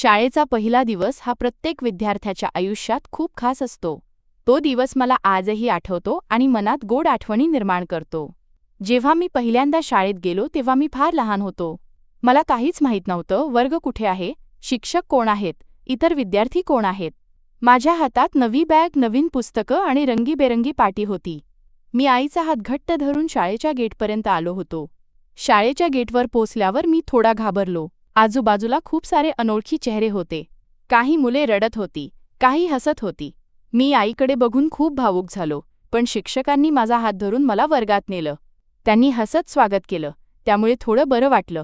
शाळेचा पहिला दिवस हा प्रत्येक विद्यार्थ्याच्या आयुष्यात खूप खास असतो. तो दिवस मला आजही आठवतो आणि मनात गोड आठवणी निर्माण करतो. जेव्हा मी पहिल्यांदा शाळेत गेलो तेव्हा मी फार लहान होतो. मला काहीच माहीत नव्हतं वर्ग कुठे आहे शिक्षक कोण आहेत इतर विद्यार्थी कोण आहेत. माझ्या हातात नवी बॅग नवीन पुस्तकं आणि रंगीबेरंगी पाटी होती. मी आईचा हात घट्ट धरून शाळेच्या गेटपर्यंत आलो होतो. शाळेच्या गेटवर पोचल्यावर मी थोडा घाबरलो. आजूबाजूला खूप सारे अनोळखी चेहरे होते. काही मुले रडत होती काही हसत होती. मी आईकडे बघून खूप भावूक झालो पण शिक्षकांनी माझा हात धरून मला वर्गात नेलं. त्यांनी हसत स्वागत केलं त्यामुळे थोडं बरं वाटलं.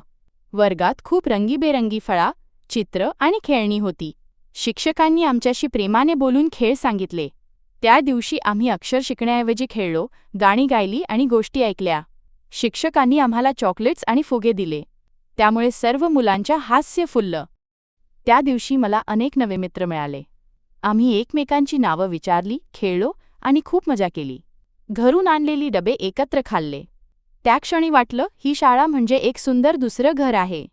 वर्गात खूप रंगीबेरंगी फळा चित्र आणि खेळणी होती. शिक्षकांनी आमच्याशी प्रेमाने बोलून खेळ सांगितले. त्या दिवशी आम्ही अक्षर शिकण्याऐवजी खेळलो गाणी गायली आणि गोष्टी ऐकल्या. शिक्षकांनी आम्हाला चॉकलेट्स आणि फुगे दिले. त्यामुळे सर्व मुलांच्या हास्य फुललं. त्या दिवशी मला अनेक नवे मित्र मिळाले. आम्ही एकमेकांची नावं विचारली खेळलो आणि खूप मजा केली. घरून आणलेली डबे एकत्र खाल्ले. त्या क्षणी वाटलं ही शाळा म्हणजे एक सुंदर दुसरं घर आहे.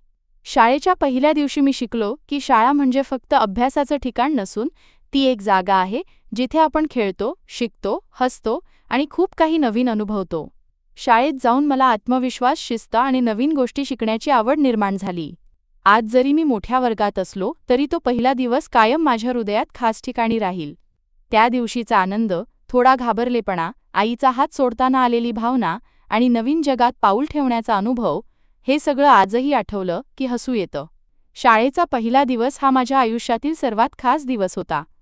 शाळेच्या पहिल्या दिवशी मी शिकलो की शाळा म्हणजे फक्त अभ्यासाचं ठिकाण नसून ती एक जागा आहे जिथे आपण खेळतो शिकतो हसतो आणि खूप काही नवीन अनुभवतो. शाळेत जाऊन मला आत्मविश्वास शिस्त आणि नवीन गोष्टी शिकण्याची आवड निर्माण झाली. आज जरी मी मोठ्या वर्गात असलो तरी तो पहिला दिवस कायम माझ्या हृदयात खास ठिकाणी राहील. त्या दिवशीचा आनंद थोडा घाबरलेपणा आईचा हात सोडताना आलेली भावना आणि नवीन जगात पाऊल ठेवण्याचा अनुभव हे सगळं आजही आठवलं की हसू येतं. शाळेचा पहिला दिवस हा माझ्या आयुष्यातील सर्वात खास दिवस होता.